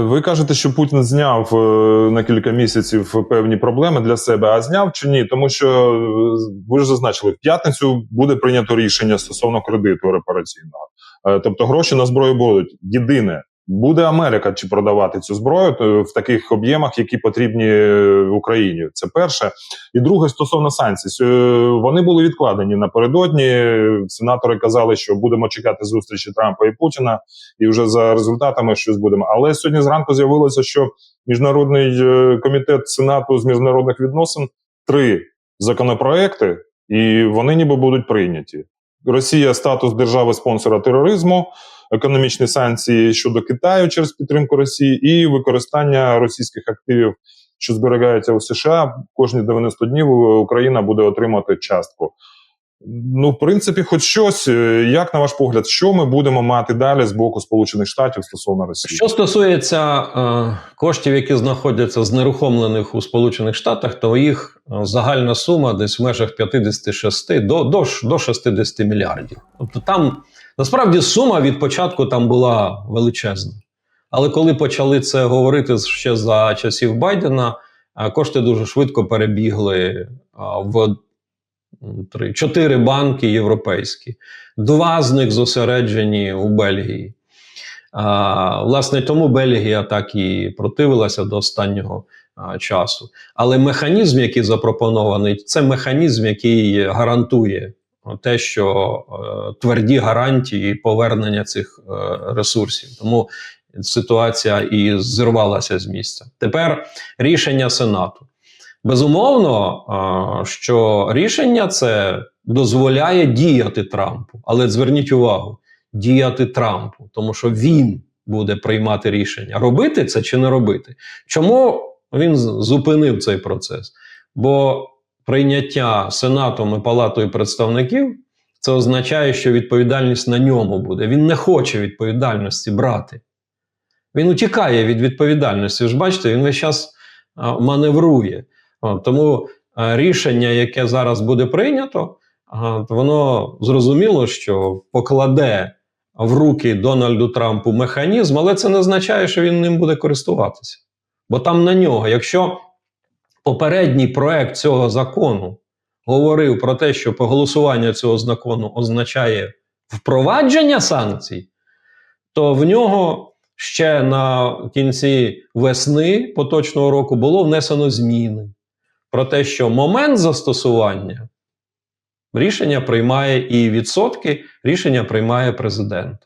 Ви кажете, що Путін зняв е, на кілька місяців певні проблеми для себе, а зняв чи ні? Тому що ви ж зазначили, в п'ятницю буде прийнято рішення стосовно кредиту репараційного. Е, Тобто гроші на зброю будуть. Єдине, буде Америка чи продавати цю зброю в таких об'ємах, які потрібні е, Україні. Це перше. І друге, стосовно санкцій, вони були відкладені напередодні. Сенатори казали, що будемо чекати зустрічі Трампа і Путіна і вже за результатами щось будемо. Але сьогодні зранку з'явилося, що міжнародний е, комітет Сенату з міжнародних відносин три законопроекти, і вони ніби будуть прийняті. Росія статус держави спонсора тероризму, економічні санкції щодо Китаю через підтримку Росії і використання російських активів, що зберігаються у США. Кожні 90 днів Україна буде отримати частку. Ну, в принципі, хоч щось. Е, Як на ваш погляд, що ми будемо мати далі з боку Сполучених Штатів стосовно Росії? Що стосується е, коштів, які знаходяться знерухомлених у Сполучених Штатах, то їх е, загальна сума десь в межах 56 до, до, до 60 мільярдів. Тобто там насправді сума від початку там була величезна. Але коли почали це говорити ще за часів Байдена, е, кошти дуже швидко перебігли е, в три, чотири банки європейські. Два з них зосереджені у Бельгії. Власне, тому Бельгія так і противилася до останнього часу. Але механізм, який запропонований, це механізм, який гарантує те, що е, тверді гарантії повернення цих е, ресурсів. Тому ситуація і зірвалася з місця. Тепер рішення Сенату. Безумовно, а, що рішення це дозволяє діяти Трампу. Але зверніть увагу, діяти Трампу, тому що він буде приймати рішення, робити це чи не робити. Чому він зупинив цей процес? Бо прийняття Сенатом і Палатою представників це означає, що відповідальність на ньому буде. Він не хоче відповідальності брати. Він утікає від відповідальності. Ви ж бачите, він весь час маневрує. Тому рішення, яке зараз буде прийнято, воно зрозуміло, що покладе в руки Дональду Трампу механізм, але це не означає, що він ним буде користуватися. Бо там на нього, якщо попередній проект цього закону говорив про те, що голосування цього закону означає впровадження санкцій, то в нього ще на кінці весни поточного року було внесено зміни про те, що момент застосування рішення приймає і відсотки, рішення приймає президент.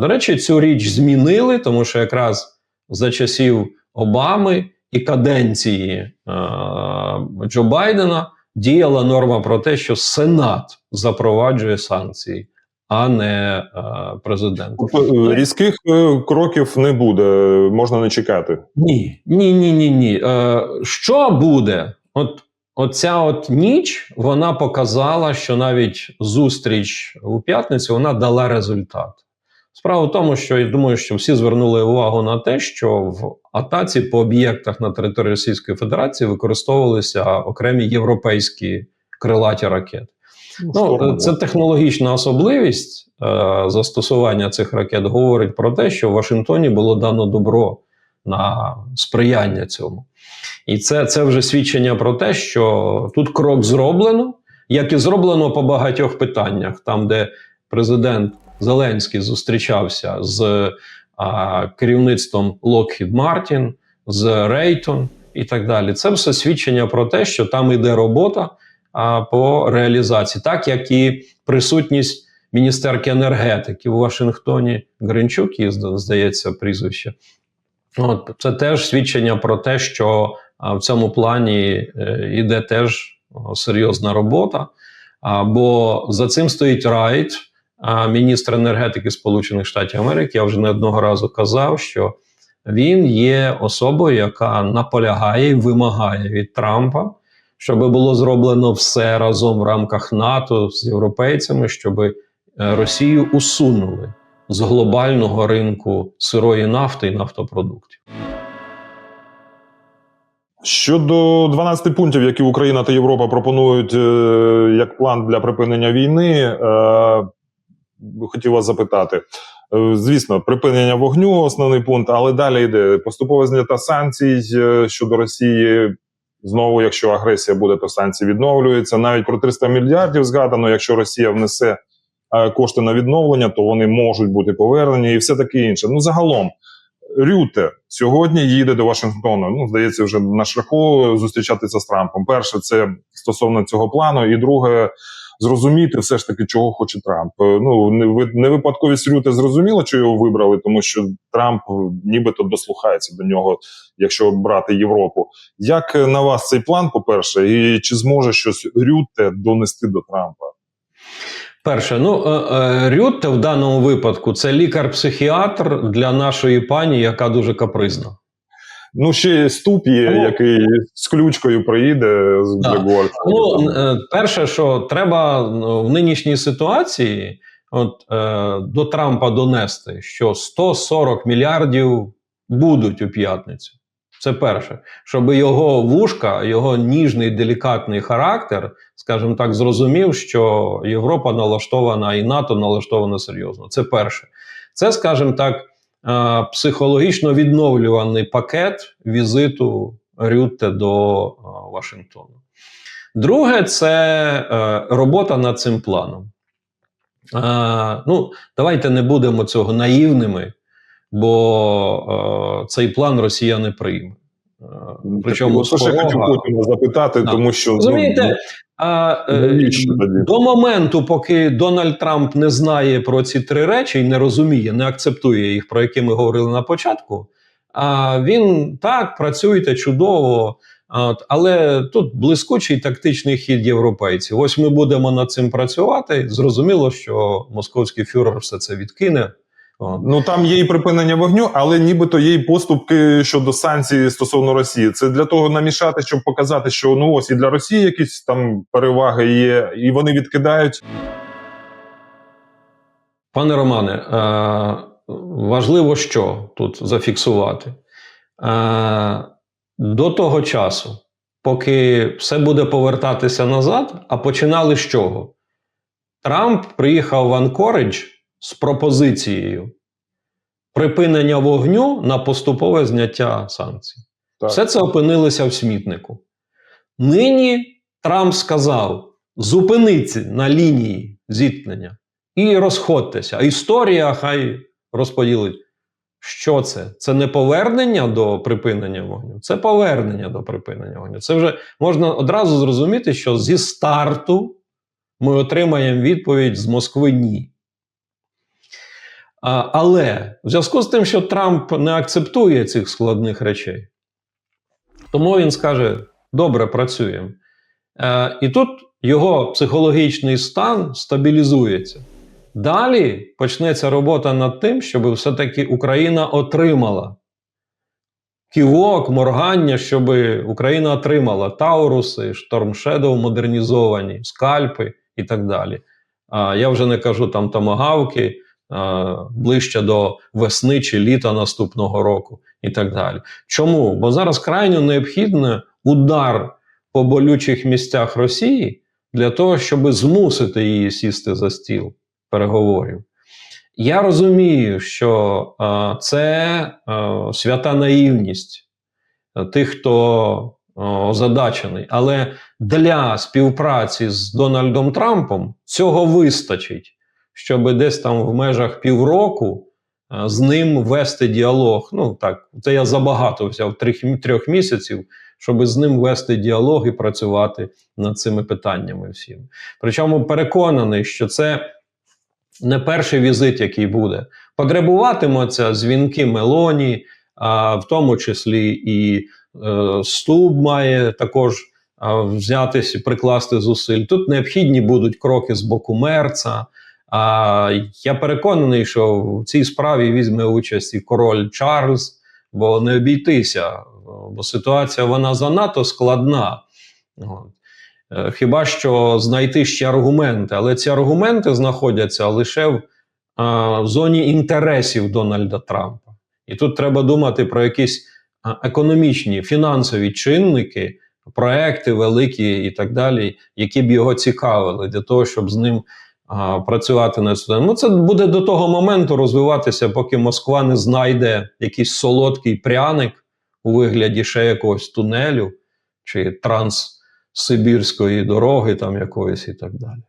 До речі, цю річ змінили, тому що якраз за часів Обами і каденції а, Джо Байдена діяла норма про те, що Сенат запроваджує санкції, а не а, президент. Е, різких е, кроків не буде, можна не чекати. Ні, ні, ні, ні, ні. Е, що буде? От оця от ніч вона показала, що навіть зустріч у п'ятницю вона дала результат. Справа в тому, що я думаю, що всі звернули увагу на те, що в атаці по об'єктах на території Російської Федерації використовувалися окремі європейські крилаті ракети. Ну, це технологічна особливість е, застосування цих ракет говорить про те, що в Вашингтоні було дано добро на сприяння цьому. І це, це вже свідчення про те, що тут крок зроблено, як і зроблено по багатьох питаннях, там, де президент Зеленський зустрічався з а, керівництвом Lockheed Martin, з Рейтон і так далі. Це все свідчення про те, що там іде робота а, по реалізації, так як і присутність міністерки енергетики у Вашингтоні Гринчук, її, здається, прізвище. От, це теж свідчення про те, що а, в цьому плані е, йде теж о, серйозна робота. А, бо за цим стоїть Райт, міністр енергетики Сполучених Штатів Америки. Я вже не одного разу казав, що він є особою, яка наполягає і вимагає від Трампа, щоб було зроблено все разом в рамках НАТО з європейцями, щоб е, Росію усунули з глобального ринку сирої нафти і нафтопродуктів. Щодо 12 пунктів, які Україна та Європа пропонують е, як план для припинення війни, е, хотів вас запитати. Е, Звісно, припинення вогню основний пункт, але далі йде поступове зняття санкцій е, щодо Росії. Знову, якщо агресія буде, то санкції відновлюються. Навіть про 300 мільярдів згадано. Якщо Росія внесе е, кошти на відновлення, то вони можуть бути повернені і все таке інше. Ну загалом, Рюте сьогодні їде до Вашингтону. Ну, здається, вже на шляху зустрічатися з Трампом. Перше, це стосовно цього плану, і друге, зрозуміти все ж таки, чого хоче Трамп. Е, Ну не ви- не випадковість Рюте зрозуміло, що його вибрали, тому що Трамп е, нібито дослухається до нього, якщо брати Європу. Як е, на вас цей план, по-перше, і чи зможе щось Рюте донести до Трампа? Перше, ну е, е, Рютте в даному випадку це лікар-психіатр для нашої пані, яка дуже капризна. Ну, ще ступ є, Ну, який з ключкою приїде з Да. Ну, е, перше, що треба ну, в нинішній ситуації, от е, до Трампа донести, що 140 мільярдів будуть у п'ятницю. Це перше, щоб його вушка, його ніжний делікатний характер, скажімо так, зрозумів, що Європа налаштована і НАТО налаштована серйозно. Це перше. Це, скажімо так, психологічно відновлюваний пакет візиту Рютте до е, Вашингтону. Друге, це е, робота над цим планом. Е, ну, давайте не будемо цього наївними, бо е, цей план Росія не прийме. Е, Причому От, що я хотів Путіна запитати, Да. тому що Розумієте, а, е, до моменту, поки Дональд Трамп не знає про ці три речі і не розуміє, не акцептує їх, про які ми говорили на початку. А він так, працюйте чудово. От, але тут блискучий тактичний хід європейців. Ось ми будемо над цим працювати. Зрозуміло, що московський фюрер все це відкине. Ну там є і припинення вогню, але нібито є і поступки щодо санкцій стосовно Росії. Це для того намішати, щоб показати, що ну ось і для Росії якісь там переваги є, і вони відкидають. Пане Романе, е, важливо що тут зафіксувати. Е, до того часу, поки все буде повертатися назад, а починали з чого? Трамп приїхав в Анкоридж з пропозицією припинення вогню на поступове зняття санкцій. Так. Все це опинилося в смітнику. Нині Трамп сказав: зупиніться на лінії зіткнення і розходьтеся. Історія хай розподілить. Що це? Це не повернення до припинення вогню, це повернення до припинення вогню. Це вже можна одразу зрозуміти, що зі старту ми отримаємо відповідь з Москви ні. Але в зв'язку з тим, що Трамп не акцептує цих складних речей, тому він скаже: добре, працюємо. Е, і тут його психологічний стан стабілізується. Далі почнеться робота над тим, щоб все-таки Україна отримала ківок, моргання, щоб Україна отримала Тауруси, Штормшедоу модернізовані, скальпи і так далі. А я вже не кажу там томагавки ближче до весни чи літа наступного року і так далі. Чому? Бо зараз крайньо необхідний удар по болючих місцях Росії для того, щоб змусити її сісти за стіл переговорів. Я розумію, що е, це е, свята наївність е, тих, хто е, озадачений. Але для співпраці з Дональдом Трампом цього вистачить, щоб десь там в межах півроку е, з ним вести діалог. Ну так, це я забагато взяв трьох, трьох місяців, щоб з ним вести діалог і працювати над цими питаннями всіми. Причому переконаний, що це не перший візит, який буде. Потребуватимуться дзвінки Мелоні, а в тому числі і е, Стуб має також а, взятися, прикласти зусиль. Тут необхідні будуть кроки з боку Мерца. А я переконаний, що в цій справі візьме участь і король Чарльз, бо не обійтися, бо ситуація вона занадто складна. Е, Хіба що знайти ще аргументи, але ці аргументи знаходяться лише в зоні інтересів Дональда Трампа. І тут треба думати про якісь економічні, фінансові чинники, проекти великі і так далі, які б його цікавили для того, щоб з ним працювати над цим. Ну, це буде до того моменту розвиватися, поки Москва не знайде якийсь солодкий пряник у вигляді ще якогось тунелю чи транссибірської дороги, там якоїсь і так далі.